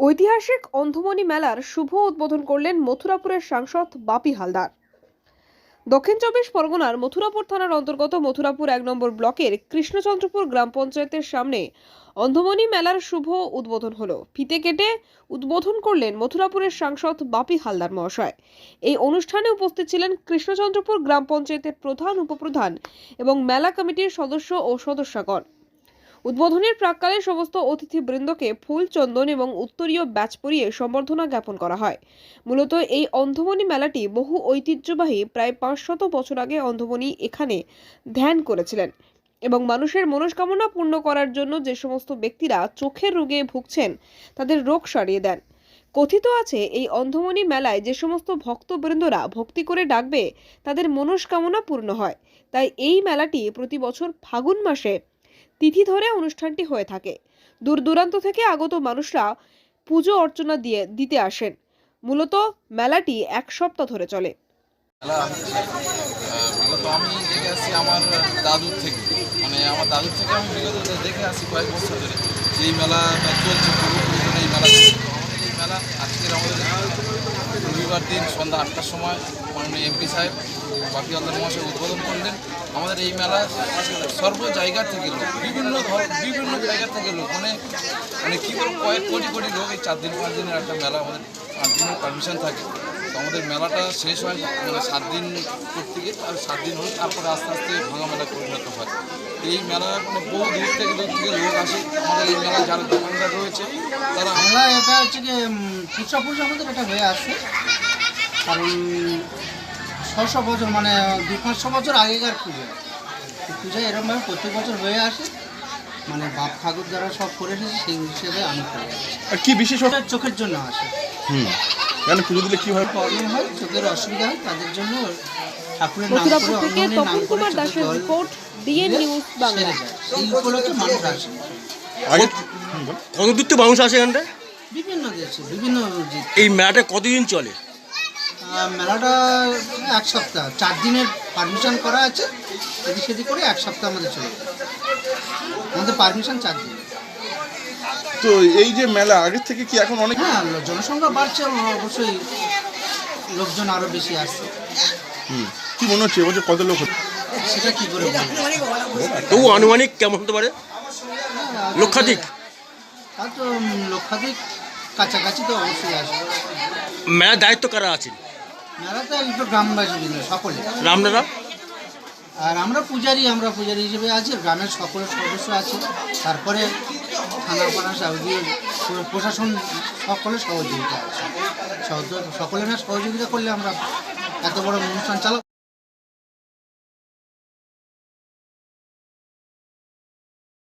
ঐতিহাসিক অন্ধমণি মেলার শুভ উদ্বোধন করলেন মথুরাপুরের সাংসদ বাপি হালদার। দক্ষিণ চব্বিশ পরগনার মথুরাপুর থানার অন্তর্গত মথুরাপুর এক নম্বর ব্লকের কৃষ্ণচন্দ্রপুর গ্রাম পঞ্চায়েতের সামনে অন্ধমণি মেলার শুভ উদ্বোধন হলো। ফিতে কেটে উদ্বোধন করলেন মথুরাপুরের সাংসদ বাপি হালদার মহাশয়। এই অনুষ্ঠানে উপস্থিত ছিলেন কৃষ্ণচন্দ্রপুর গ্রাম পঞ্চায়েতের প্রধান উপপ্রধান এবং মেলা কমিটির সদস্য ও সদস্যগণ। উদ্বোধনের প্রাককালে সমস্ত অতিথিবৃন্দকে ফুল, চন্দন এবং উত্তরীয় ব্যাচ পরিয়ে সম্বর্ধনা জ্ঞাপন করা হয়। মূলত এই অন্ধমণি মেলাটি বহু ঐতিহ্যবাহী, প্রায় পাঁচশত বছর আগে অন্ধমণি এখানে ধ্যান করেছিলেন এবং মানুষের মনস্কামনা পূর্ণ করার জন্য যে সমস্ত ব্যক্তিরা চোখের রোগে ভুগছেন, তাদের রোগ সারিয়ে দেন। কথিত আছে, এই অন্ধমণি মেলায় যে সমস্ত ভক্তবৃন্দরা ভক্তি করে ডাকবে, তাদের মনস্কামনা পূর্ণ হয়। তাই এই মেলাটি প্রতি বছর ফাগুন মাসে তিথি ধরে অনুষ্ঠানটি হয়ে থাকে। দূর দূরান্ত থেকে আগত মানুষরা পুজো অর্চনা দিয়ে, দিতে আসেন। মূলত মেলাটি এক সপ্তাহ ধরে চলে। আমি দেখে আমার দাদুর থেকে। মানে আমার দাদুর থেকে আমি বিগত দেখে কয়েক বছর ধরে এই মেলা চলছে এই মেলা আজকের আমাদের রবিবার দিন সন্ধ্যা আটটার সময় মাননীয় এমপি সাহেব বাকি আল্লাহ মহাশয় উদ্বোধন করলেন। আমাদের এই মেলা সর্ব জায়গা থেকে লোক, বিভিন্ন ধর, বিভিন্ন জায়গা থেকে লোক মানে মানে কী বলব, কয়েক কোটি কোটি লোক এই চার দিন, পাঁচ দিনের একটা মেলা আমাদের পাঁচ দিনের পারমিশন থাকে। তো আমাদের মেলাটা শেষ হয় মানে সাত দিন করতে গিয়ে আর সাত দিন হলে তারপরে আস্তে আস্তে ভাঙা মেলা পরিণত হয়। এই মেলা মানে বহু দূর থেকে দূর থেকে লোক আসে। আমাদের এই মেলা যারা দোকানদার রয়েছে, তারা আমরা এটা হচ্ছে কি পুষা পুষ আমাদের এটা হয়ে আসছে। কারণ ছশো বছর মানে দু পাঁচশো বছর আগেকার পুজো। এই পূজা এরকমভাবে প্রত্যেক বছর হয়ে আসে। মানে বাপ ঠাকুর যারা সব করে এসেছে সেই হিসেবে আমি করে আর কি বিশেষ ওটা চোখের জন্য আসে। হুম। কেন পুজো দিলে কি হয়? প্রবলেম হয় চোখের অসুবিধা হয় তাদের জন্য ঠাকুরের নাম করে থেকে তপন কুমার দাসের রিপোর্ট ডিএন নিউজ বাংলা। সেরে উপলক্ষে মানুষ আসে। আগে কত দূর থেকে মানুষ আসে এখানটায়? বিভিন্ন দেশে বিভিন্ন এই মেলাটা কতদিন চলে? মেলাটা এক সপ্তাহ চার দিনের পারমিশন করা আছে এদিক সেদিক করে এক সপ্তাহ আমাদের চলে আমাদের পারমিশন চার দিন। তো এই যে মেলা আগের থেকে কি এখন অনেক হ্যাঁ জনসংখ্যা বাড়ছে অবশ্যই লোকজন আরও বেশি আসছে। হুম কি মনে হচ্ছে এবছর কত লোক হচ্ছে? সেটা কি করে তবু আনুমানিক কেমন হতে পারে? হ্যাঁ, লক্ষাধিক? তা তো লক্ষাধিক কাছাকাছি তো অবশ্যই আসবে। মেলার দায়িত্ব কারা আছেন? একটু গ্রামবাসী কিন্তু সকলে। আপনারা আর আমরা পূজারি আমরা পূজারি হিসেবে আছি গ্রামের সকল সদস্য আছে। তারপরে থানা পানা সাহায্য প্রশাসন সকলের সহযোগিতা আছে। সকলের সহযোগিতা করলে আমরা এত বড় অনুষ্ঠান চালাব।